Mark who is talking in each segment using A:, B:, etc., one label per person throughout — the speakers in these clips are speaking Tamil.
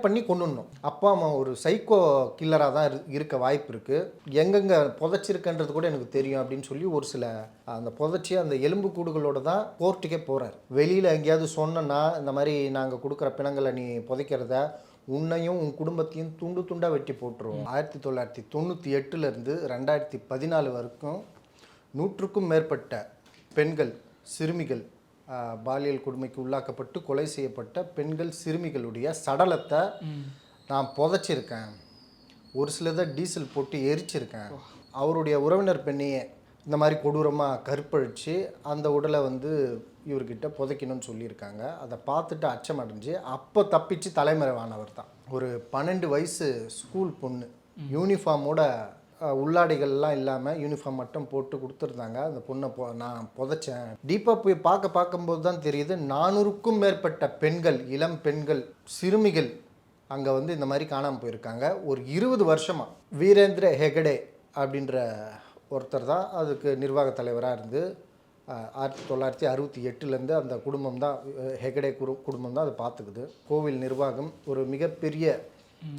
A: பண்ணி கொண்டுடணும். அப்பா அம்மா ஒரு சைக்கோ கில்லராக தான் இரு- இருக்க வாய்ப்பு இருக்குது எங்கெங்கே புதைச்சிருக்கன்றது கூட எனக்கு தெரியும் அப்படின்னு சொல்லி ஒரு சில அந்த புதைச்சி அந்த எலும்பு கூடுகளோடு தான் கோர்ட்டுக்கே போகிறார் வெளியில் எங்கேயாவது சொன்னேன்னா இந்த மாதிரி நாங்கள் கொடுக்குற பிணங்களை நீ புதைக்கிறத உன்னையும் உன் குடும்பத்தையும் துண்டு துண்டாக வெட்டி போட்டுருவோம். ஆயிரத்தி தொள்ளாயிரத்தி தொண்ணூற்றி எட்டுலேருந்து ரெண்டாயிரத்தி பதினாலு வரைக்கும் நூற்றுக்கும் மேற்பட்ட பெண்கள் சிறுமிகள் பாலியல் கொடுமைக்கு உள்ளாக்கப்பட்டு கொலை செய்யப்பட்ட பெண்கள் சிறுமிகளுடைய சடலத்தை நான் புதைச்சிருக்கேன். ஒரு சிலதை டீசல் போட்டு எரிச்சிருக்கேன். அவருடைய உறவினர் பெண்ணையே இந்த மாதிரி கொடூரமாக கற்பழித்து அந்த உடலை வந்து இவர்கிட்ட புதைக்கணும்னு சொல்லியிருக்காங்க. அதை பார்த்துட்டு அச்சம் அடைஞ்சு அப்போ தப்பிச்சு தலைமறைவானவர் தான். ஒரு பன்னெண்டு வயசு ஸ்கூல் பொண்ணு யூனிஃபார்மோட உள்ளாடைகள்லாம் இல்லாமல் யூனிஃபார்ம் மட்டும் போட்டு கொடுத்துருந்தாங்க. அந்த பொண்ணை பொ நான் புதைச்சேன். டீப்பாக போய் பார்க்க பார்க்கும்போது தான் தெரியுது நானூறுக்கும் மேற்பட்ட பெண்கள் இளம் பெண்கள் சிறுமிகள் அங்கே வந்து இந்த மாதிரி காணாமல் போயிருக்காங்க. ஒரு இருபது வருஷமாக வீரேந்திர ஹெகடே அப்படின்ற ஒருத்தர் தான் அதுக்கு நிர்வாக தலைவராக இருந்து ஆயிரத்தி தொள்ளாயிரத்தி அறுபத்தி எட்டுலேருந்து அந்த குடும்பம் தான் ஹெகடே குரு குடும்பம் தான் அதை பார்த்துக்குது. கோவில் நிர்வாகம் ஒரு மிகப்பெரிய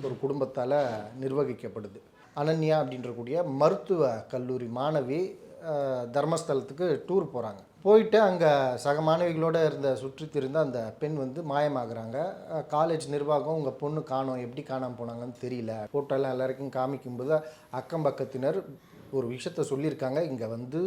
A: ஒரு குடும்பத்தால் நிர்வகிக்கப்படுது. அனன்யா அப்படின்றக்கூடிய மருத்துவ கல்லூரி மாணவி தர்மஸ்தலத்துக்கு டூர் போகிறாங்க போயிட்டு அங்கே சக மாணவிகளோடு இருந்த சுற்றி திருந்த அந்த பெண் வந்து மாயமாகறாங்க. காலேஜ் நிர்வாகம் உங்கள் பொண்ணு காணும் எப்படி காணாமல் போனாங்கன்னு தெரியல. ஃபோட்டோலாம் எல்லாருக்கும் காமிக்கும்போது அக்கம் பக்கத்தினர் ஒரு விஷயத்த சொல்லியிருக்காங்க. இங்கே வந்து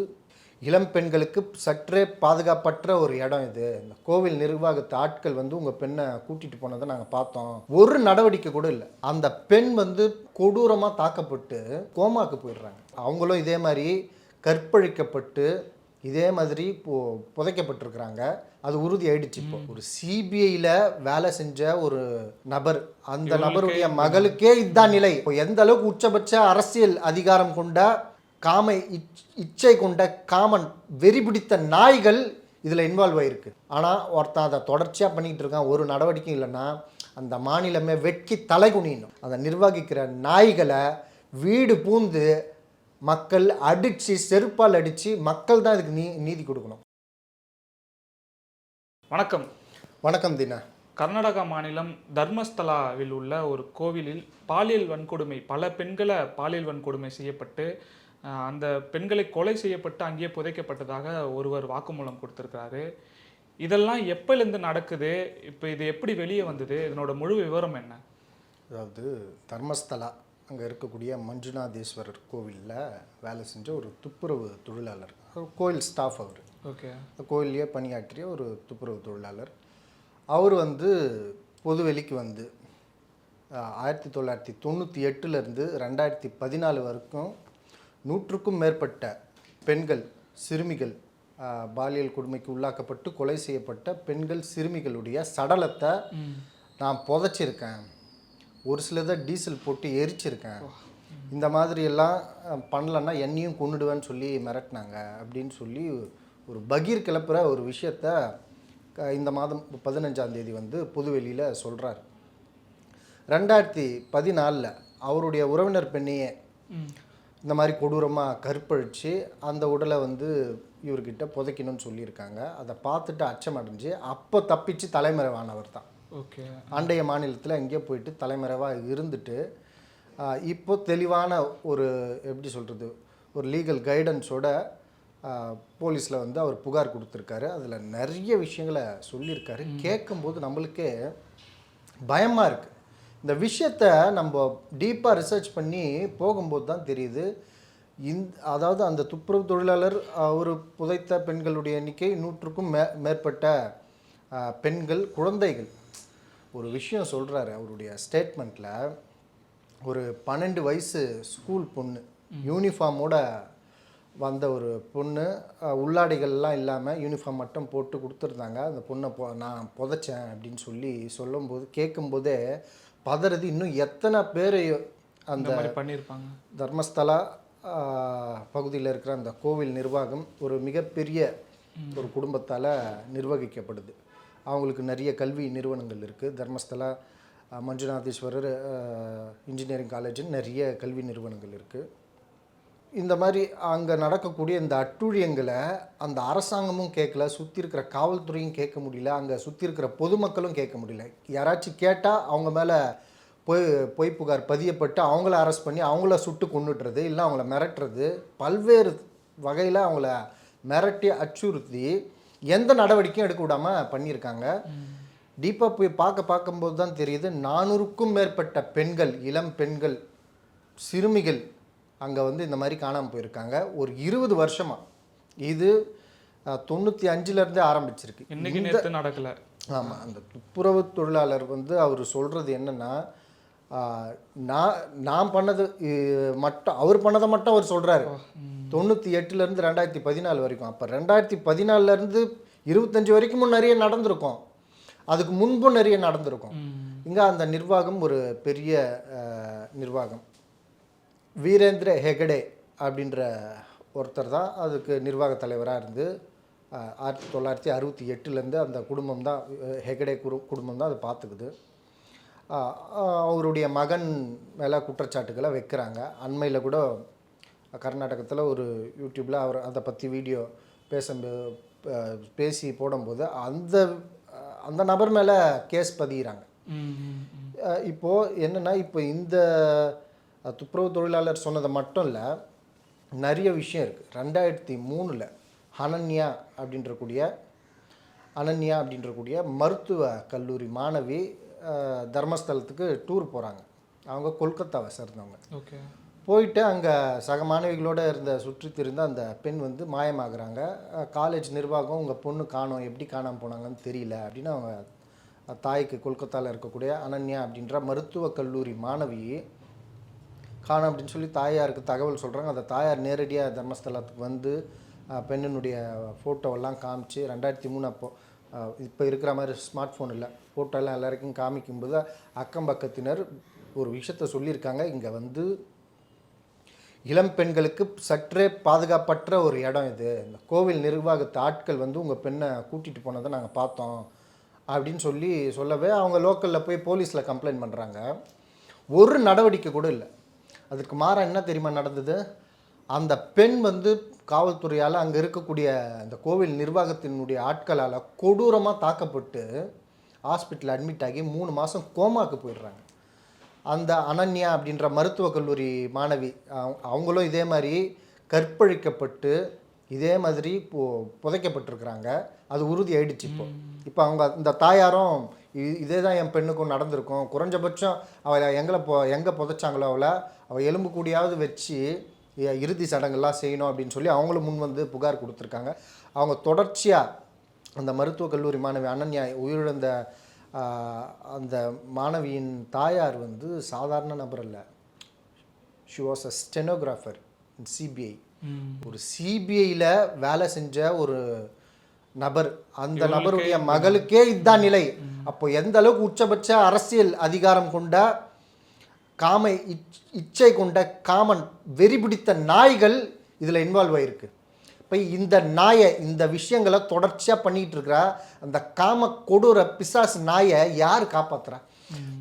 A: இளம் பெண்களுக்கு சற்றே பாதுகாப்பற்ற ஒரு இடம் இது. இந்த கோவில் நிர்வாகத்து ஆட்கள் வந்து உங்கள் பெண்ணை கூட்டிகிட்டு போனதை நாங்கள் பார்த்தோம். ஒரு நடவடிக்கை கூட இல்லை. அந்த பெண் வந்து கொடூரமாக தாக்கப்பட்டு கோமாக்கு போயிடுறாங்க. அவங்களும் இதே மாதிரி கற்பழிக்கப்பட்டு இதே மாதிரி இப்போ புதைக்கப்பட்டிருக்கிறாங்க. அது உறுதி ஆயிடுச்சு இப்போ. ஒரு சிபிஐயில் வேலை செஞ்ச ஒரு நபர் அந்த நபருடைய மகளுக்கே இதுதான் நிலை. இப்போ எந்த அளவுக்கு உச்சபட்ச அரசியல் அதிகாரம் கொண்ட காமை இச்- இச்சை கொண்ட காமன் வெறி பிடித்த நாய்கள் இதில் இன்வால்வ் ஆயிருக்கு. ஆனால் ஒருத்தன் அதை தொடர்ச்சியாக பண்ணிக்கிட்டு இருக்கான் ஒரு நடவடிக்கையும் இல்லைன்னா அந்த மாநிலமே வெட்கி தலை குனியணும். அந்த நிர்வகிக்கிற நாய்களை வீடு பூந்து மக்கள் அடித்து செருப்பால் அடித்து மக்கள் தான் இதுக்கு நீ நீதி கொடுக்கணும்.
B: வணக்கம்.
A: வணக்கம் தினா.
B: கர்நாடகா மாநிலம் தர்மஸ்தலாவில் உள்ள ஒரு கோவிலில் பாலியல் வன்கொடுமை பல பெண்களை பாலியல் வன்கொடுமை செய்யப்பட்டு அந்த பெண்களை கொலை செய்யப்பட்டு அங்கேயே புதைக்கப்பட்டதாக ஒருவர் வாக்குமூலம் கொடுத்திருக்கிறாரு. இதெல்லாம் எப்போலேருந்து நடக்குது? இப்போ இது எப்படி வெளியே வந்தது? இதனோட முழு விவரம் என்ன?
A: அதாவது தர்மஸ்தலா அங்கே இருக்கக்கூடிய மஞ்சுநாதேஸ்வரர் கோவிலில் வேலை செஞ்ச ஒரு துப்புரவு தொழிலாளர். கோயில் ஸ்டாஃப் அவர்.
B: ஓகே.
A: கோயிலையே பணியாற்றிய ஒரு துப்புரவு தொழிலாளர். அவர் வந்து பொதுவெளிக்கு வந்து ஆயிரத்தி தொள்ளாயிரத்தி தொண்ணூற்றி எட்டுலேருந்து ரெண்டாயிரத்தி பதினாலு வரைக்கும் நூற்றுக்கும் மேற்பட்ட பெண்கள் சிறுமிகள் பாலியல் கொடுமைக்கு உள்ளாக்கப்பட்டு கொலை செய்யப்பட்ட பெண்கள் சிறுமிகளுடைய சடலத்தை நான் புதைச்சிருக்கேன். ஒரு சிலதை டீசல் போட்டு எரிச்சிருக்கேன். இந்த மாதிரி எல்லாம் பண்ணலன்னா என்னையும் கொன்னுடுவேன்னு சொல்லி மிரட்டினாங்க அப்படின்னு சொல்லி ஒரு பகீர் கிளப்புற ஒரு விஷயத்த இந்த மாதம் பதினஞ்சாம் தேதி வந்து பொதுவெளியில் சொல்கிறார் ரெண்டாயிரத்தி பதினாலில் அவருடைய உறவினர் பெண்ணையே இந்த மாதிரி கொடூரமாக கற்பழித்து அந்த உடலை வந்து இவர்கிட்ட புதைக்கணும்னு சொல்லியிருக்காங்க. அதை பார்த்துட்டு அச்சம் அடைஞ்சு அப்போ தப்பிச்சு தலைமறைவானவர் தான்.
B: ஓகே.
A: அண்டைய மாநிலத்தில் எங்கேயோ போயிட்டு தலைமறைவாக இருந்துட்டு இப்போ தெளிவான ஒரு எப்படி சொல்கிறது ஒரு லீகல் கைடன்ஸோட போலீஸில் வந்து அவர் புகார் கொடுத்துருக்காரு. அதில் நிறைய விஷயங்களை சொல்லியிருக்காரு. கேட்கும்போது நம்மளுக்கே பயமாக இருக்குது இந்த விஷயத்த நம்ம டீப்பாக ரிசர்ச் பண்ணி போகும்போது தான் தெரியுது. இந் அதாவது அந்த துப்புரவு தொழிலாளர் அவர் புதைத்த பெண்களுடைய எண்ணிக்கை நூற்றுக்கும் மே மேற்பட்ட பெண்கள் குழந்தைகள். ஒரு விஷயம் சொல்கிறாரு அவருடைய ஸ்டேட்மெண்ட்டில் ஒரு பன்னெண்டு வயசு ஸ்கூல் பொண்ணு யூனிஃபார்மோட வந்த ஒரு பொண்ணு உள்ளாடைகள்லாம் இல்லாமல் யூனிஃபார்ம் மட்டும் போட்டு கொடுத்துருந்தாங்க. அந்த பொண்ணை பொ நான் புதைச்சேன் அப்படின்னு சொல்லி சொல்லும்போது கேட்கும்போதே பதறது இன்னும் எத்தனை பேர் அந்த
B: பண்ணியிருப்பாங்க.
A: தர்மஸ்தலா பகுதியில் இருக்கிற அந்த கோவில் நிர்வாகம் ஒரு மிகப்பெரிய ஒரு குடும்பத்தால் நிர்வகிக்கப்படுது. அவங்களுக்கு நிறைய கல்வி நிறுவனங்கள் இருக்குது தர்மஸ்தலா மஞ்சுநாதேஸ்வரர் இன்ஜினியரிங் காலேஜ்னு நிறைய கல்வி நிறுவனங்கள் இருக்குது இந்த மாதிரி அங்கே நடக்கக்கூடிய இந்த அட்டுழியங்களை அந்த அரசாங்கமும் கேட்கல சுற்றி இருக்கிற காவல்துறையும் கேட்க முடியல அங்கே சுற்றி இருக்கிற பொதுமக்களும் கேட்க முடியல. யாராச்சும் கேட்டால் அவங்க மேலே பொய் பொய் புகார் பதியப்பட்டு அவங்கள அரெஸ்ட் பண்ணி அவங்கள சுட்டு கொண்டுட்டுறது இல்லை அவங்கள மிரட்டுறது பல்வேறு வகையில் அவங்கள மிரட்டி அச்சுறுத்தி எந்த நடவடிக்கையும் எடுக்க விடாமல் பண்ணியிருக்காங்க. டீப்பாக போய் பார்க்க பார்க்கும்போது தான் தெரியுது நானூறுக்கும் மேற்பட்ட பெண்கள் இளம் பெண்கள் சிறுமிகள் அங்கே வந்து இந்த மாதிரி காணாமல் போயிருக்காங்க. ஒரு இருபது வருஷமாக இது தொண்ணூற்றி அஞ்சுலேருந்தே ஆரம்பிச்சிருக்கு.
B: இன்னைக்கு நடக்கல?
A: ஆமாம் அந்த துப்புரவு தொழிலாளர் வந்து அவர் சொல்கிறது என்னென்னா நான் நான் பண்ணது மட்டும் அவர் பண்ணதை மட்டும் அவர் சொல்கிறாரு தொண்ணூற்றி எட்டுலேருந்து ரெண்டாயிரத்தி பதினாலு வரைக்கும். அப்போ ரெண்டாயிரத்தி பதினாலுலேருந்து இருபத்தஞ்சி வரைக்கும் நிறைய நடந்திருக்கும். அதுக்கு முன்பும் நிறைய நடந்திருக்கும். இங்கே அந்த நிர்வாகம் ஒரு பெரிய நிர்வாகம். வீரேந்திர ஹெகடே அப்படின்ற ஒருத்தர் தான் அதுக்கு நிர்வாக தலைவராக இருந்து ஆயிரத்தி தொள்ளாயிரத்தி அறுபத்தி எட்டுலேருந்து அந்த குடும்பம் தான் ஹெகடே குரு குடும்பம் தான் அதை பார்த்துக்குது. அவருடைய மகன் மேலே குற்றச்சாட்டுகளை வைக்கிறாங்க. அண்மையில் கூட கர்நாடகத்தில் ஒரு யூடியூப்பில் அவர் அதை பற்றி வீடியோ பேச பேசி போடும்போது அந்த அந்த நபர் மேலே கேஸ் பதிகிறாங்க
B: ம், ம், ம்.
A: அஹ் இப்போ என்னன்னா இப்போ இந்த துப்புரவு தொழிலாளர் சொன்னதை மட்டும் இல்லை நிறைய விஷயம் இருக்குது ரெண்டாயிரத்தி மூணில் அனன்யா அப்படின்றக்கூடிய அனன்யா அப்படின்றக்கூடிய மருத்துவ கல்லூரி மாணவி தர்மஸ்தலத்துக்கு டூர் போகிறாங்க அவங்க கொல்கத்தாவை சேர்ந்தவங்க.
B: ஓகே.
A: போயிட்டு அங்கே சக மாணவிகளோடு இருந்த சுற்றி திரிந்த அந்த பெண் வந்து மாயமாகறாங்க. காலேஜ் நிர்வாகம் உங்கள் பொண்ணு காணோம் எப்படி காணாமல் போனாங்கன்னு தெரியல அப்படின்னு அவங்க தாய்க்கு கொல்கத்தாவில் இருக்கக்கூடிய அனன்யா அப்படின்ற மருத்துவக் கல்லூரி மாணவி காணும் அப்படின்னு சொல்லி தாயாருக்கு தகவல் சொல்கிறாங்க அந்த தாயார் நேரடியாக தர்மஸ்தலத்துக்கு வந்து பெண்ணினுடைய ஃபோட்டோவெல்லாம் காமிச்சு ரெண்டாயிரத்தி மூணு அப்போது இப்போ இருக்கிற மாதிரி ஸ்மார்ட் ஃபோன் இல்லை. ஃபோட்டோலாம் எல்லாருக்கும் காமிக்கும்போது அக்கம் பக்கத்தினர் ஒரு விஷயத்த சொல்லியிருக்காங்க. இங்கே வந்து இளம் பெண்களுக்கு சற்றே பாதுகாப்பற்ற ஒரு இடம் இது. இந்த கோவில் நிர்வாகத்து ஆட்கள் வந்து உங்கள் பெண்ணை கூட்டிகிட்டு போனதை நாங்கள் பார்த்தோம் அப்படின்னு சொல்லி சொல்லவே அவங்க லோக்கலில் போய் போலீஸில் கம்ப்ளைண்ட் பண்ணுறாங்க ஒரு நடவடிக்கை கூட இல்லை. அதுக்கு மாறா என்ன தெரியுமா நடந்தது? அந்த பெண் வந்து காவல்துறையால் அங்கே இருக்கக்கூடிய அந்த கோவில் நிர்வாகத்தினுடைய ஆட்களால் கொடூரமாக தாக்கப்பட்டு ஹாஸ்பிட்டல் அட்மிட் ஆகி மூணு மாதம் கோமாக்கு போயிடுறாங்க. அந்த அனன்யா அப்படின்ற மருத்துவக் கல்லூரி மாணவி அவங்க- அவங்களும் இதே மாதிரி கற்பழிக்கப்பட்டு இதே மாதிரி இப்போ புதைக்கப்பட்டிருக்கிறாங்க. அது உறுதி ஆயிடுச்சு இப்போ. இப்போ அவங்க இந்த தாயாரும் இதே தான் என் பெண்ணுக்கும் நடந்திருக்கும். குறைஞ்சபட்சம் அவளை எங்களை பொ எங்கே புதைச்சாங்களோ அவளை அவள் எலும்பு கூடியாவது வச்சு இறுதி சடங்கெல்லாம் செய்யணும் அப்படின்னு சொல்லி அவங்களும் முன் வந்து புகார் கொடுத்துருக்காங்க. அவங்க தொடர்ச்சியாக அந்த மருத்துவக் கல்லூரி மாணவி அனன்யா உயிரிழந்த அந்த மாணவியின் தாயார் வந்து சாதாரண நபர் அல்ல. She was a stenographer in CBI. ஒரு சிபிஐயில் வேலை செஞ்ச ஒரு நபர். அந்த நபருடைய மகளுக்கே இதுதான் நிலை. அப்போ எந்த அளவுக்கு உச்சபட்ச அரசியல் அதிகாரம் கொண்ட காம இச்- இச்சை கொண்ட காமன் வெறி பிடித்த நாய்கள் இதில் இன்வால்வ் ஆயிருக்கு. இப்போ இந்த நாயை இந்த விஷயங்களை தொடர்ச்சியாக பண்ணிட்டு இருக்கிற அந்த காம கொடூர பிசாசு நாயை யார் காப்பாத்துறா?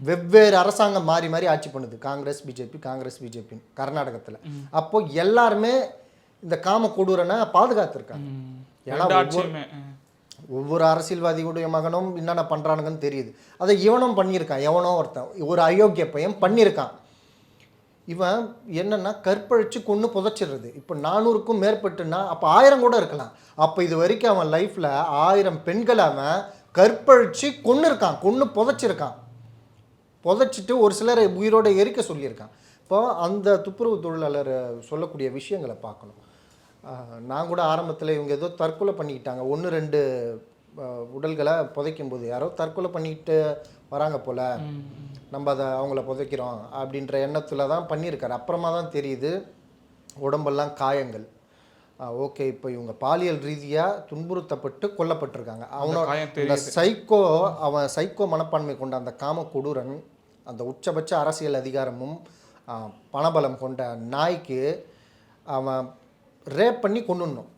A: வெவ்வேறு அரசாங்கம் மாறி மாறி ஆட்சி பண்ணுது. காங்கிரஸ் பிஜேபி காங்கிரஸ் பிஜேபி கர்நாடகத்தில். அப்போ எல்லாருமே இந்த காம கொடூரனை பாதுகாத்துருக்காங்க. ஏன்னா. ஒவ்வொரு அரசியல்வாதியுடைய மகனும் என்னென்ன பண்ணுறானுங்கன்னு தெரியுது. அதை இவனும் பண்ணியிருக்கான் எவனோ ஒருத்தன். ஒரு அயோக்கிய பையன் பண்ணியிருக்கான். இவன் என்னன்னா கற்பழிச்சு கொன்று புதைச்சிடுறது. இப்போ நானூறுக்கும் மேற்பட்டுன்னா அப்போ ஆயிரம் கூட இருக்கலாம். அப்போ இது வரைக்கும் அவன் லைஃப்பில் ஆயிரம் பெண்களை அவன் கற்பழிச்சு கொன்று இருக்கான் கொன்று புதைச்சிருக்கான். புதைச்சிட்டு ஒரு சிலரை உயிரோட எரிக்க சொல்லியிருக்கான். இப்போ அந்த துப்புரவு தொழிலாளர் சொல்லக்கூடிய விஷயங்களை பார்க்கணும். நான் கூட ஆரம்பத்தில் இவங்க ஏதோ தற்கொலை பண்ணிக்கிட்டாங்க. ஒன்று ரெண்டு உடல்களை புதைக்கும் போது யாரோ தற்கொலை பண்ணிக்கிட்டு வராங்க போல். நம்ம அதை அவங்கள புதைக்கிறோம் அப்படின்ற எண்ணத்தில் தான் பண்ணியிருக்காரு. அப்புறமா தான் தெரியுது உடம்பெல்லாம் காயங்கள். ஓகே இப்போ இவங்க பாலியல் ரீதியாக துன்புறுத்தப்பட்டு கொல்லப்பட்டிருக்காங்க. அவனோட இந்த சைக்கோ அவன் சைக்கோ மனப்பான்மை கொண்ட அந்த காம கொடூரன் அந்த உச்சபட்ச அரசியல் அதிகாரமும் பணபலம் கொண்ட நாய்க்கு அவன் ரேப் பண்ணி கொண்டுடணும்.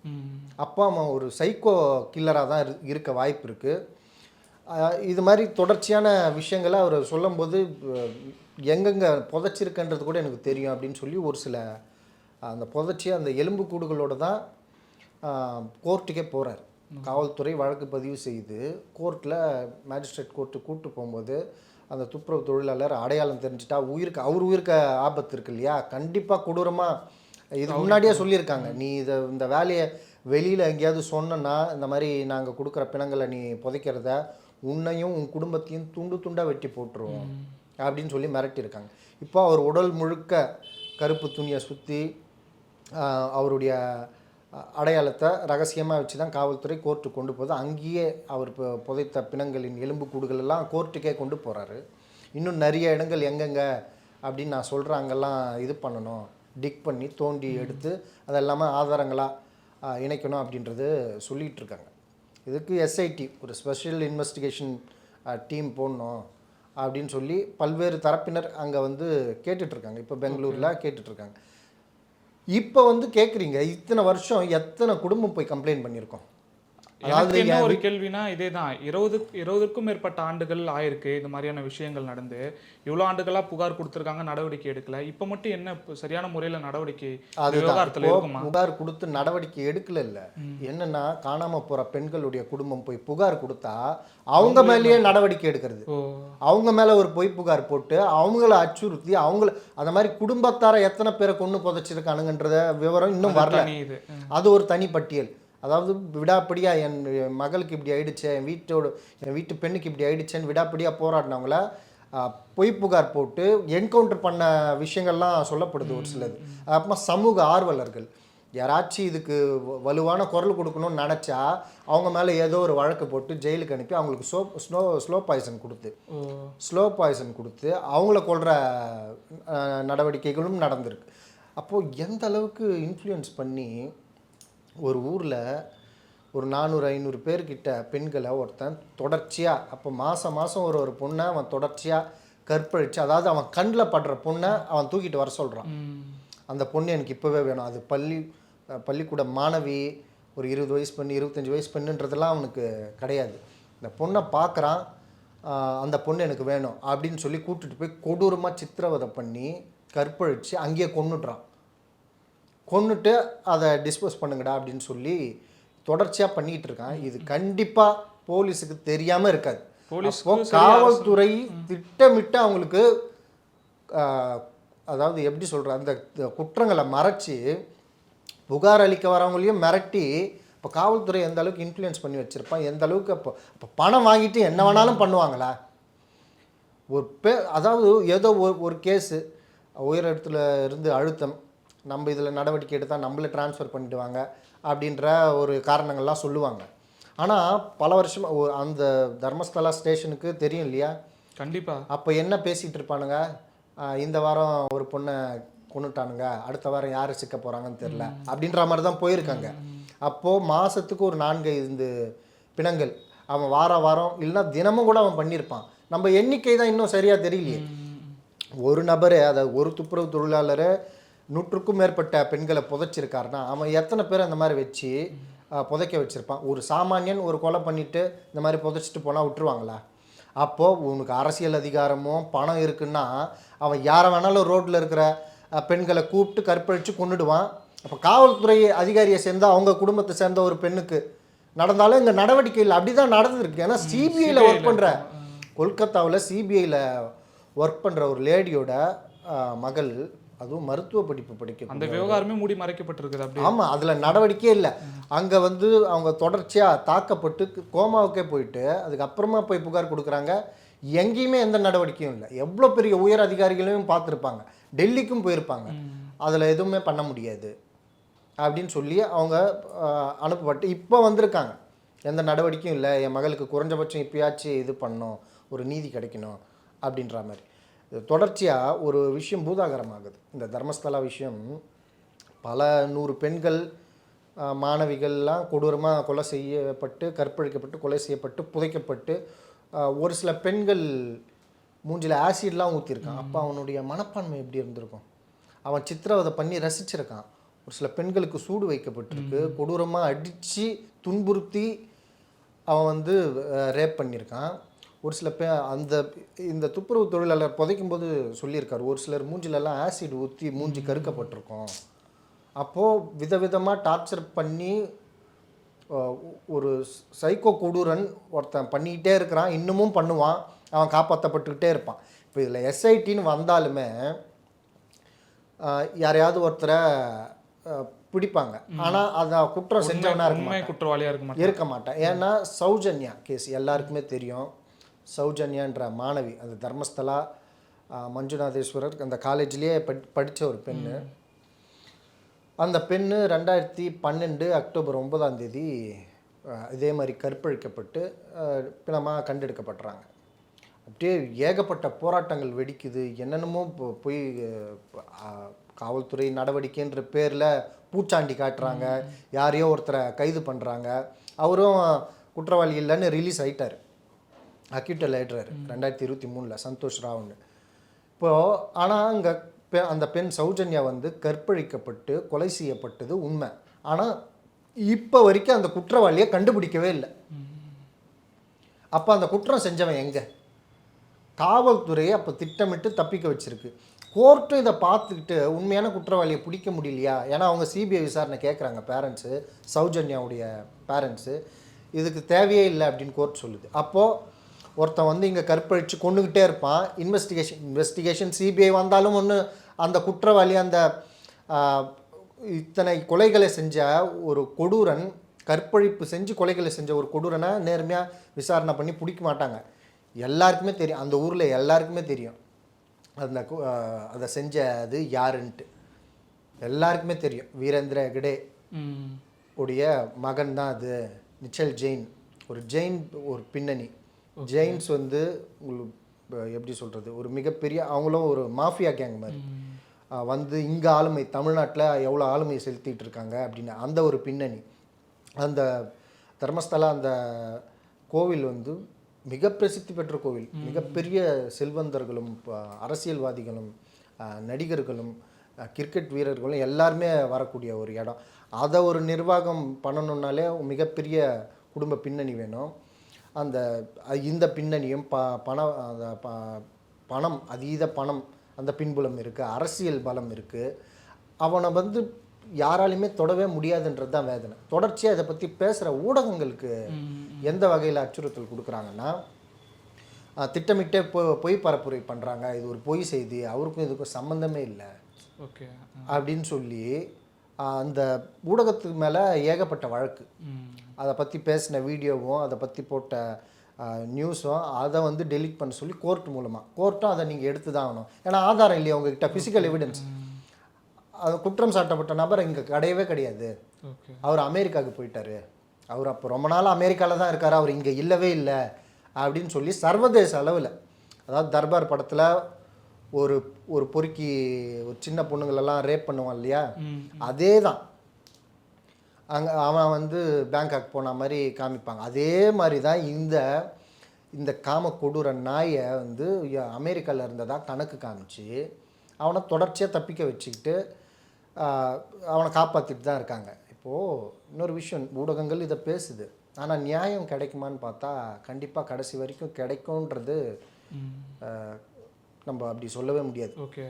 A: அப்போ அவன் ஒரு சைக்கோ கில்லராக தான் இரு- இருக்க வாய்ப்பு இருக்குது இது மாதிரி தொடர்ச்சியான விஷயங்களை அவர் சொல்லும்போது எங்கெங்கே புதைச்சிருக்குன்றது கூட எனக்கு தெரியும் அப்படின்னு சொல்லி ஒரு சில அந்த புதைச்சி அந்த எலும்பு கூடுகளோட தான் கோர்ட்டுக்கே போகிறார் காவல்துறை வழக்கு பதிவு செய்து கோர்ட்டில் மேஜிஸ்ட்ரேட் கோர்ட்டு கூட்டு போகும்போது அந்த துப்புரவு தொழிலாளர் அடையாளம் தெரிஞ்சுட்டா உயிருக்கு அவர் உயிருக்கு ஆபத்து இருக்கு இல்லையா? கண்டிப்பாக கொடூரமாக இதுக்கு முன்னாடியே சொல்லியிருக்காங்க. நீ இதை இந்த வேலையை வெளியில் எங்கேயாவது சொன்னனா இந்த மாதிரி நாங்கள் கொடுக்குற பிணங்களை நீ புதைக்கிறத உன்னையும் உன் குடும்பத்தையும் துண்டு துண்டாக வெட்டி போட்டுருவோம் அப்படின்னு சொல்லி மிரட்டியிருக்காங்க. இப்போ அவர் உடல் முழுக்க கருப்பு துணியை சுற்றி அவருடைய அடையாளத்தை ரகசியமாக வச்சு தான் காவல்துறை கோர்ட்டுக்கு கொண்டு போகுது. அங்கேயே அவர் இப்போ புதைத்த பிணங்களின் எலும்பு கூடுகள் எல்லாம் கோர்ட்டுக்கே கொண்டு போகிறாரு இன்னும் நிறைய இடங்கள் எங்கெங்க அப்படின்னு நான் சொல்கிறேன் அங்கெல்லாம் இது பண்ணணும். டிக் பண்ணி தோண்டி எடுத்து அதெல்லாமே ஆதாரங்களாக இணைக்கணும் அப்படின்றது சொல்லிட்டு இருக்காங்க இதுக்கு எஸ்ஐடி ஒரு ஸ்பெஷல் இன்வெஸ்டிகேஷன் டீம் போடணும் அப்படின்னு சொல்லி பல்வேறு தரப்பினர் அங்கே வந்து கேட்டுட்ருக்காங்க இப்போ பெங்களூரில் கேட்டுட்ருக்காங்க இப்போ வந்து கேட்குறீங்க இத்தனை வருஷம் எத்தனை குடும்பம் போய் கம்ப்ளைண்ட் பண்ணியிருக்கோம்?
B: எனக்கு என்ன ஒரு கேள்வினா இதே தான் இருபது இருபதுக்கும் மேற்பட்ட ஆண்டுகள் ஆயிருக்கு இந்த மாதிரியான விஷயங்கள் நடந்து. இவ்வளோ ஆண்டுகளாக புகார் கொடுத்துருக்காங்க நடவடிக்கை எடுக்கல. இப்போ மட்டும் என்ன சரியான முறையில் நடவடிக்கை விவகாரத்தில்
A: புகார் கொடுத்து நடவடிக்கை எடுக்கல இல்ல. என்னன்னா காணாம போற பெண்களுடைய குடும்பம் போய் புகார் கொடுத்தா அவங்க மேலேயே நடவடிக்கை எடுக்கிறது. அவங்க மேல ஒரு பொய் புகார் போட்டு அவங்கள அச்சுறுத்தி அவங்கள அந்த மாதிரி குடும்பத்தார எத்தனை பேரை கொண்டு புதைச்சிருக்கானுங்கன்றத விவரம் இன்னும் வரல. அது ஒரு தனி பட்டியல். அதாவது விடாப்பிடியா என் மகளுக்கு இப்படி ஆயிடுச்சு என் வீட்டோட என் வீட்டு பெண்ணுக்கு இப்படி ஆயிடுச்சேன்னு விடாப்பிடியா போராடினவங்கள பொய் புகார் போட்டு என்கவுண்டர் பண்ண விஷயங்கள்லாம் சொல்லப்படுது ஒரு சிலது. அப்புறமா சமூக ஆர்வலர்கள். யாராச்சும் இதுக்கு வலுவான குரல் கொடுக்கணும்னு நினச்சா அவங்க மேலே ஏதோ ஒரு வழக்கு போட்டு ஜெயிலுக்கு அனுப்பி அவங்களுக்கு சோ ஸ்லோ ஸ்லோ பாய்சன் கொடுத்து ஸ்லோ பாய்சன் கொடுத்து அவங்கள அஹ், நடவடிக்கைகளும் நடந்திருக்கு. அப்போது எந்த அளவுக்கு இன்ஃப்ளூயன்ஸ் பண்ணி ஒரு ஊரில் ஒரு நானூறு ஐநூறு பேர்கிட்ட பெண்களை ஒருத்தன் தொடர்ச்சியாக அப்போ மாதம் மாதம் ஒரு ஒரு பொண்ணை அவன் தொடர்ச்சியாக கற்பழிச்சு அதாவது அவன் கண்ணில் படுற பொண்ணை அவன் தூக்கிட்டு வர சொல்கிறான் அந்த பொண்ணு எனக்கு இப்போவே வேணும். அது பள்ளி பள்ளிக்கூட மாணவி ஒரு இருபது வயசு பெண்ணு இருபத்தஞ்சி வயசு பெண்ணுன்றதெல்லாம் அவனுக்கு கிடையாது. இந்த பொண்ணை பார்க்குறான் அந்த பொண்ணு எனக்கு வேணும் அப்படின்னு சொல்லி கூட்டிட்டு போய் கொடூரமாக சித்திரவதை பண்ணி கற்பழிச்சு அங்கேயே கொன்னுடுறான். கொன்னுட்டு அதை டிஸ்போஸ் பண்ணுங்கடா அப்படின்னு சொல்லி தொடர்ச்சியாக பண்ணிட்டு இருக்கான். இது கண்டிப்பாக போலீஸுக்கு தெரியாமல் இருக்காது.
B: போலீஸ்க்கு
A: அப்போ
B: சரியா
A: காவல்துறை திட்டமிட்டு அவங்களுக்கு அதாவது எப்படி சொல்கிற அந்த குற்றங்களை மறைச்சி புகார் அளிக்க வரவங்களையும் மிரட்டி இப்போ காவல்துறை எந்த அளவுக்கு இன்ஃப்ளூயன்ஸ் பண்ணி வச்சுருப்பான் எந்த அளவுக்கு அப்போ அப்போ பணம் வாங்கிட்டு என்ன வேணாலும் பண்ணுவாங்களா? ஒரு பே அதாவது ஏதோ ஒரு ஒரு கேஸு உயர் இடத்துல இருந்து அழுத்தம் நம்ம இதில் நடவடிக்கை எடுத்தால் நம்மளை ட்ரான்ஸ்ஃபர் பண்ணிடுவாங்க அப்படின்ற ஒரு காரணங்கள்லாம் சொல்லுவாங்க. ஆனால் பல வருஷம் அந்த தர்மஸ்தலா ஸ்டேஷனுக்கு தெரியும் இல்லையா?
B: கண்டிப்பா.
A: அப்போ என்ன பேசிகிட்டு இருப்பானுங்க? இந்த வாரம் ஒரு பொண்ணை கொண்டுட்டானுங்க அடுத்த வாரம் யார் சிக்க போகிறாங்கன்னு தெரில அப்படின்ற மாதிரி தான் போயிருக்காங்க. அப்போது மாதத்துக்கு ஒரு நான்கு ஐந்து பிணங்கள் அவன் வார வாரம் இல்லைன்னா தினமும் கூட அவன் பண்ணியிருப்பான். நம்ம எண்ணிக்கை தான் இன்னும் சரியாக தெரியலையே. ஒரு நபரே அதாவது ஒரு துப்புரவு தொழிலாளர் நூற்றுக்கும் மேற்பட்ட பெண்களை புதைச்சிருக்காருன்னா அவன் எத்தனை பேர் அந்த மாதிரி வச்சு புதைக்க வச்சிருப்பான்? ஒரு சாமானியன் ஒரு கொலை பண்ணிட்டு இந்த மாதிரி புதைச்சிட்டு போனால் விட்டுருவாங்களா? அப்போது உனக்கு அரசியல் அதிகாரமும் பணம் இருக்குன்னா அவன் யாரை வேணாலும் ரோட்டில் இருக்கிற பெண்களை கூப்பிட்டு கற்பழித்து கொன்னுடுவான். அப்போ காவல்துறை அதிகாரியை சேர்ந்த அவங்க குடும்பத்தை சேர்ந்த ஒரு பெண்ணுக்கு நடந்தாலும் இங்கே நடவடிக்கையில் அப்படி தான் நடந்திருக்கு. ஏன்னா சிபிஐயில் ஒர்க் பண்ணுற கொல்கத்தாவில் சிபிஐயில் ஒர்க் பண்ணுற ஒரு லேடியோட மகள் அதுவும் மருத்துவ படிப்பு படிக்க
B: அந்த விவகாரமே மூடி மறைக்கப்பட்டிருக்குது அப்படியே.
A: ஆமாம் அதில் நடவடிக்கையே இல்லை. அங்கே வந்து அவங்க தொடர்ச்சியாக தாக்கப்பட்டு கோமாவுக்கே போயிட்டு அதுக்கப்புறமா போய் புகார் கொடுக்குறாங்க. எங்கேயுமே எந்த நடவடிக்கையும் இல்லை. எவ்வளோ பெரிய உயர் அதிகாரிகளையும் பார்த்துருப்பாங்க. டெல்லிக்கும் போயிருப்பாங்க. அதில் எதுவுமே பண்ண முடியாது. அப்படின்னு சொல்லி அவங்க அனுப்பப்பட்டு இப்போ வந்திருக்காங்க. எந்த நடவடிக்கையும் இல்லை. என் மகளுக்கு குறைஞ்சபட்சம் இப்பயாச்சும் இது பண்ணணும் ஒரு நீதி கிடைக்கணும். அப்படின்ற மாதிரி. தொடர்ச்சியாக ஒரு விஷயம் பூதாகரமாகுது. இந்த தர்மஸ்தலா விஷயம் பல நூறு பெண்கள் மாணவிகள்லாம் கொடூரமாக கொலை செய்யப்பட்டு கற்பழிக்கப்பட்டு கொலை செய்யப்பட்டு புதைக்கப்பட்டு ஒரு சில பெண்கள் மூஞ்சில ஆசிட்லாம் ஊற்றிருக்கான் அப்போ அவனுடைய மனப்பான்மை எப்படி இருந்திருக்கும்? அவன் சித்திரவதை பண்ணி ரசிச்சிருக்கான். ஒரு சில பெண்களுக்கு சூடு வைக்கப்பட்டிருக்கு. கொடூரமாக அடித்து துன்புறுத்தி அவன் வந்து ரேப் பண்ணியிருக்கான். ஒரு சில பே அந்த இந்த துப்புரவு தொழிலாளர் புதைக்கும் போது சொல்லியிருக்காரு. ஒரு சிலர் மூஞ்சிலெல்லாம் ஆசிட் ஊற்றி மூஞ்சி கருக்கப்பட்டிருக்கும். அப்போது விதவிதமாக டார்ச்சர் பண்ணி ஒரு சைக்கோ கொடூரன் ஒருத்தன் பண்ணிக்கிட்டே இருக்கிறான். இன்னமும் பண்ணுவான். அவன் காப்பாற்றப்பட்டுக்கிட்டே இருப்பான். இப்போ இதில் எஸ்ஐடின்னு வந்தாலுமே யாரையாவது ஒருத்தரை பிடிப்பாங்க. ஆனால் அதை குற்றம் செஞ்சவனா இருக்க
B: உண்மை குற்றவாளியா இருக்க மாட்டான்.
A: இருக்க மாட்டேன். ஏன்னா சௌஜன்யா கேஸ் எல்லாருக்குமே தெரியும். சௌஜன்யான்ற மாணவி அந்த தர்மஸ்தலா மஞ்சுநாதேஸ்வரர் அந்த காலேஜ்லேயே படி படித்த ஒரு பெண்ணு. அந்த பெண்ணு ரெண்டாயிரத்தி பன்னெண்டு அக்டோபர் ஒன்பதாம் தேதி இதே மாதிரி கற்பழிக்கப்பட்டு பிணமாக கண்டெடுக்கப்படுறாங்க அப்படியே ஏகப்பட்ட போராட்டங்கள் வெடிக்குது. என்னென்னமோ போய் காவல்துறை நடவடிக்கைன்ற பேரில் பூச்சாண்டி காட்டுறாங்க. யாரையோ ஒருத்தரை கைது பண்ணுறாங்க அவரும் குற்றவாளி இல்லைன்னு ரிலீஸ் ஆயிட்டாரு. அக்யூட்டல் ஆயிடுறாரு ரெண்டாயிரத்தி இருபத்தி மூணில் சந்தோஷ் ராவ்னு இப்போது ஆனால் அங்கே அந்த பெண் சௌஜன்யா வந்து கற்பழிக்கப்பட்டு கொலை செய்யப்பட்டது உண்மை. ஆனால் இப்போ வரைக்கும் அந்த குற்றவாளியை கண்டுபிடிக்கவே இல்லை. அப்போ அந்த குற்றம் செஞ்சவன் எங்கே? காவல்துறையை அப்போ திட்டமிட்டு தப்பிக்க வச்சிருக்கு. கோர்ட்டும் இதை பார்த்துக்கிட்டு உண்மையான குற்றவாளியை பிடிக்க முடியலையா? ஏன்னா அவங்க சிபிஐ விசாரணை கேட்குறாங்க பேரண்ட்ஸு சௌஜன்யாவுடைய பேரண்ட்ஸு இதுக்கு தேவையே இல்லை அப்படின்னு கோர்ட் சொல்லுது. அப்போது ஒருத்தன் வந்து இங்கே கற்பழித்து கொண்டுக்கிட்டே இருப்பான். இன்வெஸ்டிகேஷன் இன்வெஸ்டிகேஷன் சிபிஐ வந்தாலும் ஒன்று அந்த குற்றவாளி அந்த இத்தனை கொலைகளை செஞ்ச ஒரு கொடூரன் கற்பழிப்பு செஞ்சு கொலைகளை செஞ்ச ஒரு கொடூரனை நேர்மையாக விசாரணை பண்ணி பிடிக்க மாட்டாங்க. எல்லாருக்குமே தெரியும். அந்த ஊரில் எல்லாருக்குமே தெரியும். அந்த கு- ஆஹ், அதை யாருன்ட்டு. எல்லாருக்குமே தெரியும். வீரேந்திர ஹெகடே
B: ம்.
A: உடைய மகன் தான் அது. நிச்சல் ஜெயின். ஒரு ஜெயின் ஒரு பின்னணி. ஜெயின்ஸ் வந்து உங்களுக்கு எப்படி சொல்கிறது ஒரு மிகப்பெரிய அவங்களும் ஒரு மாஃபியா கேங் மாதிரி. வந்து இங்கே ஆளுமை தமிழ்நாட்டில் எவ்வளோ ஆளுமை செலுத்திட்டு இருக்காங்க அப்படின்னு அந்த ஒரு பின்னணி. அந்த தர்மஸ்தலா அந்த கோவில் வந்து மிக பிரசித்தி பெற்ற கோவில். மிகப்பெரிய செல்வந்தர்களும் அரசியல்வாதிகளும் நடிகர்களும் கிரிக்கெட் வீரர்களும் எல்லாருமே வரக்கூடிய ஒரு இடம். அதை ஒரு நிர்வாகம் பண்ணணுன்னாலே மிகப்பெரிய குடும்ப பின்னணி வேணும். அந்த இந்த பின்னணியும் ப பணம் அந்த ப பணம் அதீத பணம் அந்த பின்புலம் இருக்குது அரசியல் பலம் இருக்குது அவனை வந்து யாராலையுமே தொடவே முடியாதுன்றது தான் வேதனை. தொடர்ச்சியாக இதை பற்றி பேசுகிற ஊடகங்களுக்கு எந்த வகையில் அச்சுறுத்தல் கொடுக்குறாங்கன்னா திட்டமிட்டே பொ பொய் பரப்புரை பண்ணுறாங்க இது ஒரு பொய் செய்தி அவருக்கும் இதுக்கும் சம்மந்தமே இல்லை.
B: ஓகே.
A: அப்படின்னு சொல்லி அந்த ஊடகத்துக்கு மேலே ஏகப்பட்ட வழக்கு. அதை பற்றி பேசின வீடியோவும் அதை பற்றி போட்ட நியூஸும் அதை வந்து டெலீட் பண்ண சொல்லி கோர்ட் மூலமாக கோர்ட்டும் அதை நீங்கள் எடுத்து தான் ஆகணும். ஏன்னா ஆதாரம் இல்லையா உங்ககிட்ட? ஃபிசிக்கல் எவிடன்ஸ் அது குற்றம் சாட்டப்பட்ட நபர் இங்கே கிடையவே கிடையாது. அவர் அமெரிக்காவுக்கு போயிட்டாரு. அவர் அப்போ ரொம்ப நாள் அமெரிக்காவில் தான் இருக்கார். அவர் இங்கே இல்லவே இல்லை. அப்படின்னு சொல்லி சர்வதேச அளவில் அதாவது தர்பார் படத்தில் ஒரு ஒரு பொறுக்கி ஒரு சின்ன பொண்ணுங்களெல்லாம் ரேப் பண்ணுவான் இல்லையா. அதே தான் அங்கே அவன் வந்து பேங்காக் போன மாதிரி காமிப்பாங்க. அதே மாதிரி தான் இந்த இந்த காம கொடூர நாயை வந்து அமெரிக்காவில் இருந்ததா கணக்கு காமிச்சு அவனை தொடர்ச்சியாக தப்பிக்க வச்சுக்கிட்டு அவனை காப்பாற்றிட்டு தான் இருக்காங்க. இப்போது இன்னொரு விஷயம் ஊடகங்கள் இதை பேசுது. ஆனால் நியாயம் கிடைக்குமான்னு பார்த்தா கண்டிப்பாக கடைசி வரைக்கும் கிடைக்கும்ன்றது நம்ம அப்படி சொல்லவே முடியாது.
B: ஓகே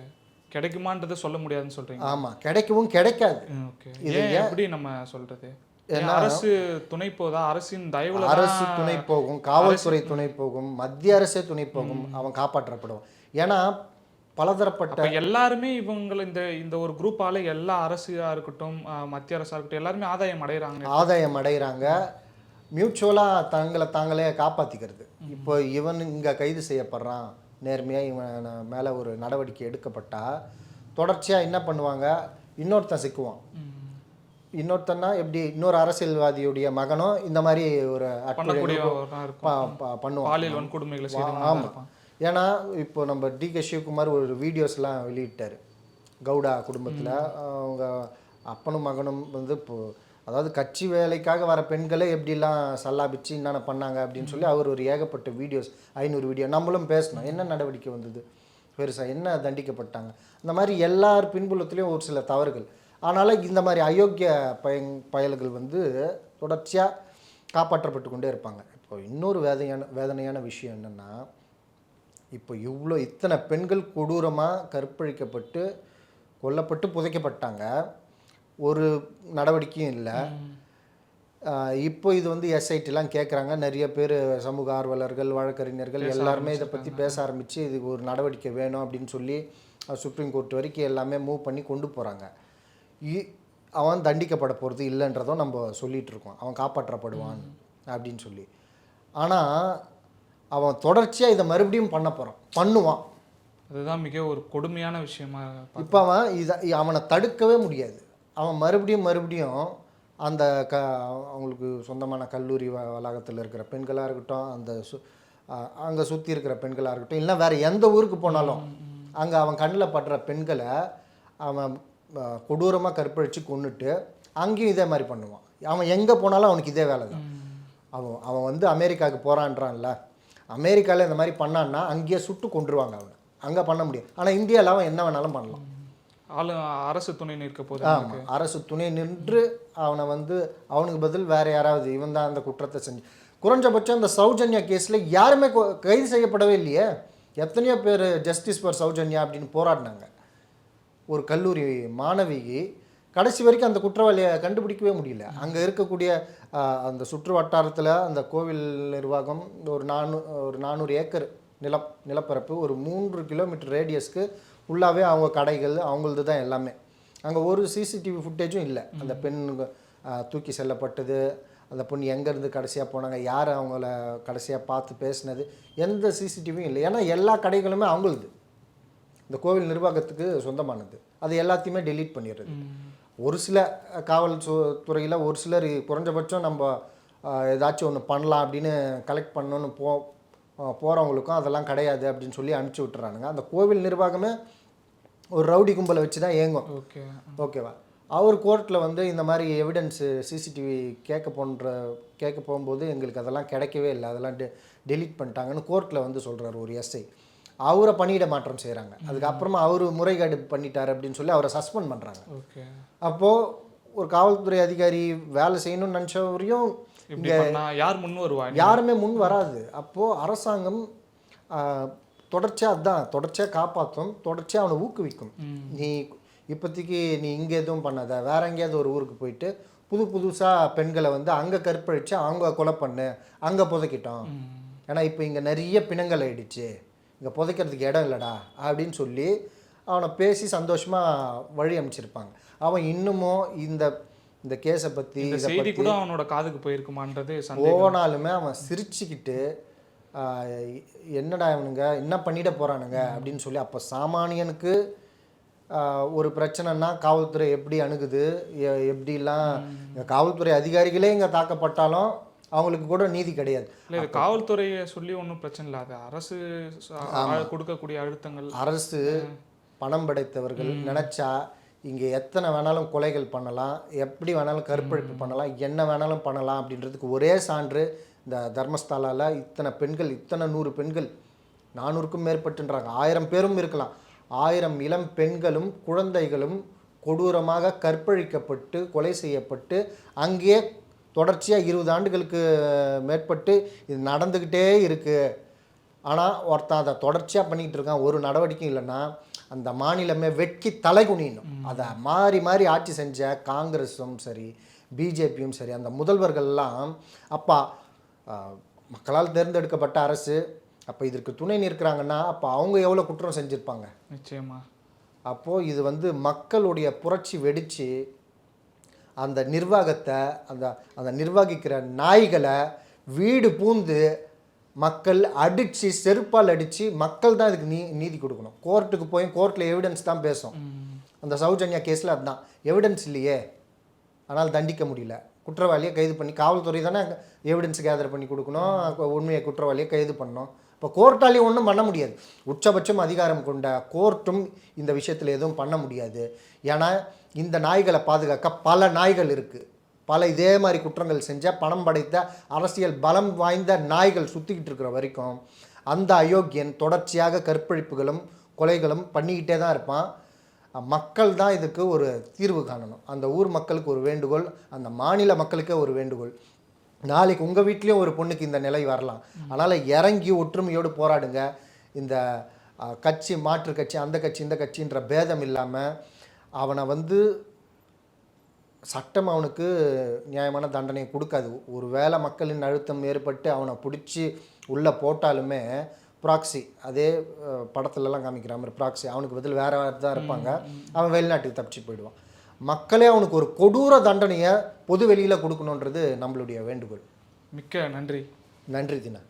B: கிடைக்குமான்றதை சொல்ல முடியாதுன்னு சொல்றீங்க?
A: ஆமாம் கிடைக்கவும் கிடைக்காது.
B: ஏன் எப்படி நம்ம சொல்றது? அரசு துணை போதா? அரசின் தயவுல
A: அரசு துணை போகும் காவல்துறை துணை போகும் மத்திய அரசே துணை போகும் அவன் காப்பாற்றப்படுவான். ஏன்னா பலதரப்பட்ட
B: எல்லாருமே இவங்க இந்த இந்த ஒரு குரூப்பால எல்லா அரசா இருக்கட்டும் மத்திய அரசா இருக்கட்டும் எல்லாருமே ஆதாயம் அடைகிறாங்க
A: ஆதாயம் அடைகிறாங்க மியூச்சுவலாக தங்களை தாங்களே காப்பாற்றிக்கிறது இப்போ இவன் இங்கே கைது செய்யப்படுறான். நேர்மையாக இவன் மேலே ஒரு நடவடிக்கை எடுக்கப்பட்டா தொடர்ச்சியாக என்ன பண்ணுவாங்க? இன்னொருத்தன் சிக்குவான். இன்னொருத்தன்னா எப்படி? இன்னொரு அரசியல்வாதியுடைய மகனும் இந்த மாதிரி ஒரு பண்ணுவான். ஆமாம் ஏன்னா இப்போ நம்ம டி கே சிவகுமார் ஒரு வீடியோஸ்லாம் வெளியிட்டார். கவுடா குடும்பத்தில். அவங்க அப்பனும் மகனும் வந்து இப்போ அதாவது கட்சி வேலைக்காக வர பெண்களே எப்படிலாம் சல்லாபிச்சு என்னென்ன பண்ணாங்க அப்படின்னு சொல்லி அவர் ஒரு ஏகப்பட்ட வீடியோஸ் ஐநூறு வீடியோ நம்மளும் பேசணும். என்ன நடவடிக்கை வந்தது? பெருசாக என்ன தண்டிக்கப்பட்டாங்க? இந்த மாதிரி எல்லார் பின்புலத்துலேயும் ஒரு சில தவறுகள். ஆனாலும் இந்த மாதிரி அயோக்கிய பயன் பயல்கள் வந்து தொடர்ச்சியாக காப்பாற்றப்பட்டு கொண்டே இருப்பாங்க. இப்போ இன்னொரு வேதனையான வேதனையான விஷயம் என்னென்னா இப்போ இவ்வளோ இத்தனை பெண்கள் கொடூரமாக கற்பழிக்கப்பட்டு கொல்லப்பட்டு புதைக்கப்பட்டாங்க. ஒரு நடவடிக்கையும் இல்லை. இப்போ இது வந்து எஸ்ஐடிலாம் கேட்குறாங்க நிறைய பேர் சமூக ஆர்வலர்கள் வழக்கறிஞர்கள் எல்லாருமே இதை பற்றி பேச ஆரம்பித்து இதுக்கு ஒரு நடவடிக்கை வேணும் அப்படின்னு சொல்லி சுப்ரீம் கோர்ட் வரைக்கும் எல்லாமே மூவ் பண்ணி கொண்டு போகிறாங்க அவன் தண்டிக்கப்பட போகிறது இல்லைன்றதும் நம்ம சொல்லிட்டு இருக்கோம். அவன் காப்பாற்றப்படுவான் அப்படின்னு சொல்லி. ஆனால் அவன் தொடர்ச்சியாக இதை மறுபடியும் பண்ண போகிறான் பண்ணுவான்.
B: அதுதான் மிக ஒரு கொடுமையான விஷயமா
A: இப்போ அவன் இதை அவனை தடுக்கவே முடியாது. அவன் மறுபடியும் மறுபடியும் அந்த க அவங்களுக்கு சொந்தமான கல்லூரி வ வளாகத்தில் இருக்கிற பெண்களாக இருக்கட்டும் அந்த சு அங்கே சுற்றி இருக்கிற பெண்களாக இருக்கட்டும் இல்லை வேறு எந்த ஊருக்கு போனாலும் அங்கே அவன் கண்ணில் படுற பெண்களை அவன் கொடூரமாக கற்பழித்து கொன்னுட்டு அங்கேயும் இதே மாதிரி பண்ணுவான். அவன் எங்கே போனாலும் அவனுக்கு இதே வேலை தான். அவன் அவன் வந்து அமெரிக்காவுக்கு போகிறான்றான்ல அமெரிக்காவில் இந்த மாதிரி பண்ணான்னா அங்கேயே சுட்டு கொண்டுருவாங்க அவனை. அங்கே பண்ண முடியும் ஆனால் இந்தியாவில் அவன் என்ன வேணாலும் பண்ணலாம்.
B: ஆளு அரசு துணை நிற்க போது
A: ஆமாம் அரசு துணை நின்று அவனை வந்து அவனுக்கு பதில் வேற யாராவது இவன் தான் அந்த குற்றத்தை செஞ்சு. குறைஞ்சபட்சம் இந்த சௌஜன்யா கேஸில் யாருமே கைது செய்யப்படவே இல்லையே. எத்தனையோ பேர் ஜஸ்டிஸ் ஃபார் சௌஜன்யா அப்படின்னு போராடினாங்க. ஒரு கல்லூரி மாணவிக்கு கடைசி வரைக்கும் அந்த குற்றவாளியை கண்டுபிடிக்கவே முடியல. அங்கே இருக்கக்கூடிய அந்த சுற்று வட்டாரத்தில் அந்த கோவில் நிர்வாகம் ஒரு நானூ ஒரு நானூறு ஏக்கர் நிலம் நிலப்பரப்பு ஒரு மூன்று கிலோமீட்டர் ரேடியஸ்க்கு ஃபுல்லாகவே அவங்க கடைகள் அவங்களது தான் எல்லாமே. அங்கே ஒரு சிசிடிவி ஃபுட்டேஜும் இல்லை. அந்த பெண் தூக்கி செல்லப்பட்டது அந்த பொண்ணு எங்கேருந்து கடைசியாக போனாங்க யார் அவங்கள கடைசியாக பார்த்து பேசினது எந்த சிசிடிவியும் இல்லை. ஏன்னா எல்லா கடைகளுமே அவங்களுது. இந்த கோவில் நிர்வாகத்துக்கு சொந்தமானது. அது எல்லாத்தையுமே டெலீட் பண்ணிடுறது. ஒரு சில காவல் துறையில் ஒரு சிலர் குறைஞ்சபட்சம் நம்ம ஏதாச்சும் ஒன்று பண்ணலாம் அப்படின்னு கலெக்ட் பண்ணணும்னு போ போகிறவங்களுக்கும் அதெல்லாம் கிடையாது அப்படின்னு சொல்லி அனுப்பிச்சி விட்டுறானுங்க. அந்த கோவில் நிர்வாகமே ஒரு ரவுடி கும்பலை வச்சு தான் இயங்கும்.
B: ஓகே.
A: ஓகேவா? அவர் கோர்ட்டில் வந்து இந்த மாதிரி எவிடன்ஸு சிசிடிவி கேட்க போன்ற கேட்க போகும்போது எங்களுக்கு அதெல்லாம் கிடைக்கவே இல்லை. அதெல்லாம் டெ டெலீட் பண்ணிட்டாங்கன்னு கோர்ட்டில் வந்து சொல்கிறார் ஒரு எஸ்ஐ அவரை பணியிட மாற்றம் செய்கிறாங்க அதுக்கப்புறமா அவர் முறைகேடு பண்ணிட்டார் அப்படின்னு சொல்லி அவரை சஸ்பெண்ட் பண்ணுறாங்க
B: ஓகே.
A: அப்போது ஒரு காவல்துறை அதிகாரி வேலை செய்யணும்னு நினச்சவரையும்
B: பண்ணா யார் முன் வருவா?
A: யாருமே முன் வராது. அப்போது அரசாங்கம் தொடர்ச்சியாக அதான் தொடர்ச்சியாக காப்பாற்றும் தொடர்ச்சியாக அவனை ஊக்குவிக்கும். நீ இப்போதைக்கு நீ இங்கே எதுவும் பண்ணாத. வேற எங்கேயாவது ஒரு ஊருக்கு போயிட்டு புது புதுசாக பெண்களை வந்து அங்கே கற்பழிச்சு அவங்க கொலை பண்ணு அங்கே புதைக்கிட்டோம். ஏன்னா இப்போ இங்கே நிறைய பிணங்கள் ஆயிடுச்சு. இங்கே புதைக்கிறதுக்கு இடம் இல்லைடா அப்படின்னு சொல்லி அவனை பேசி சந்தோஷமாக வழி அமைச்சிருப்பாங்க. அவன் இன்னமும் இந்த இந்த கேஸை பற்றி
B: செய்தி கூட அவனோட காதுக்கு போயிருக்குமான்றது
A: போனாலுமே அவன் சிரிச்சுக்கிட்டு என்னடா இவனுங்க? என்ன பண்ணிட போறானுங்க? அப்படின்னு சொல்லி அப்போ சாமானியனுக்கு ஒரு பிரச்சனைனா காவல்துறை எப்படி அணுகுது? எப்படிலாம் காவல்துறை அதிகாரிகளே இங்கே தாக்கப்பட்டாலும் அவங்களுக்கு கூட நீதி கிடையாது.
B: இல்லை இது காவல்துறையை சொல்லி ஒன்றும் பிரச்சனை இல்லை. அது அரசு கொடுக்கக்கூடிய அழுத்தங்கள்.
A: அரசு பணம் படைத்தவர்கள் நினச்சா இங்கே எத்தனை வேணாலும் கொலைகள் பண்ணலாம் எப்படி வேணாலும் கற்பழிப்பு பண்ணலாம் என்ன வேணாலும் பண்ணலாம் அப்படின்றதுக்கு ஒரே சான்று இந்த தர்மஸ்தலால இத்தனை பெண்கள் இத்தனை நூறு பெண்கள் நானூறுக்கும் மேற்பட்டுன்றாங்க. ஆயிரம் பேரும் இருக்கலாம். ஆயிரம் இளம் பெண்களும் குழந்தைகளும் கொடூரமாக கற்பழிக்கப்பட்டு கொலை செய்யப்பட்டு அங்கேயே தொடர்ச்சியாக இருபது ஆண்டுகளுக்கு மேற்பட்டு இது நடந்துக்கிட்டே இருக்குது ஆனால் ஒருத்தன் அதை தொடர்ச்சியாக பண்ணிக்கிட்டு இருக்கான் ஒரு நடவடிக்கையும் இல்லைன்னா அந்த மாநிலமே வெட்கி தலை குனியணும். அதை மாறி மாறி ஆட்சி செஞ்ச காங்கிரஸும் சரி பிஜேபியும் சரி அந்த முதல்வர்கள்லாம் அப்பா மக்களால் தேர்ந்தெடுக்கப்பட்ட அரசு அப்போ இதற்கு துணை நிற்கிறாங்கன்னா அப்போ அவங்க எவ்வளோ குற்றம் செஞ்சுருப்பாங்க?
B: நிச்சயமா.
A: அப்போது இது வந்து மக்களுடைய புரட்சி வெடித்து அந்த நிர்வாகத்தை அந்த அந்த நிர்வகிக்கிற நாய்களை வீடு பூந்து மக்கள் அடித்து செருப்பால் அடித்து மக்கள் தான் இதுக்கு நீ நீதி கொடுக்கணும். கோர்ட்டுக்கு போய் கோர்ட்டில் எவிடன்ஸ் தான் பேசும். அந்த சௌஜன்யா கேஸில் அதுதான். எவிடன்ஸ் இல்லையே. ஆனால் தண்டிக்க முடியல. குற்றவாளியை கைது பண்ணி காவல்துறை தானே எவிடன்ஸ் கேதர் பண்ணி கொடுக்கணும். உண்மையை குற்றவாளியை கைது பண்ணணும். இப்போ கோர்ட்டாலையும் ஒன்றும் பண்ண முடியாது. உச்சபட்சம் அதிகாரம் கொண்ட கோர்ட்டும் இந்த விஷயத்தில் எதுவும் பண்ண முடியாது. ஏன்னா இந்த நாய்களை பாதுகாக்க பல நாய்கள் இருக்குது பல இதே மாதிரி குற்றங்கள் செஞ்ச பணம் படைத்த அரசியல் பலம் வாய்ந்த நாய்கள் சுற்றிக்கிட்டு இருக்கிற வரைக்கும் அந்த அயோக்கியன் தொடர்ச்சியாக கற்பழிப்புகளும் கொலைகளும் பண்ணிக்கிட்டே தான் இருப்பான். மக்கள் தான் இதுக்கு ஒரு தீர்வு காணணும். அந்த ஊர் மக்களுக்கு ஒரு வேண்டுகோள் அந்த மாநில மக்களுக்கே ஒரு வேண்டுகோள். நாளைக்கு உங்கள் வீட்லேயும் ஒரு பொண்ணுக்கு இந்த நிலை வரலாம். அதனால் இறங்கி ஒற்றுமையோடு போராடுங்க. இந்த கட்சி மாற்று கட்சி அந்த கட்சி இந்த கட்சின்ற பேதம் இல்லாமல் அவனை வந்து சட்டம் அவனுக்கு நியாயமான தண்டனை கொடுக்காது. ஒரு வேளை மக்களின் அழுத்தம் ஏற்பட்டு அவனை பிடிச்சி உள்ளே போட்டாலுமே ப்ராக்ஸி அதே படத்துலலாம் காமிக்கிற மாதிரி ப்ராக்ஸி. அவனுக்கு பதில் வேற வேறு தான் இருப்பாங்க. அவன் வெளிநாட்டுக்கு தப்பிச்சு போயிடுவான். மக்களே அவனுக்கு ஒரு கொடூர தண்டனையை பொது வெளியில் கொடுக்கணுன்றது நம்மளுடைய வேண்டுகோள்.
B: மிக்க நன்றி.
A: நன்றி தினா.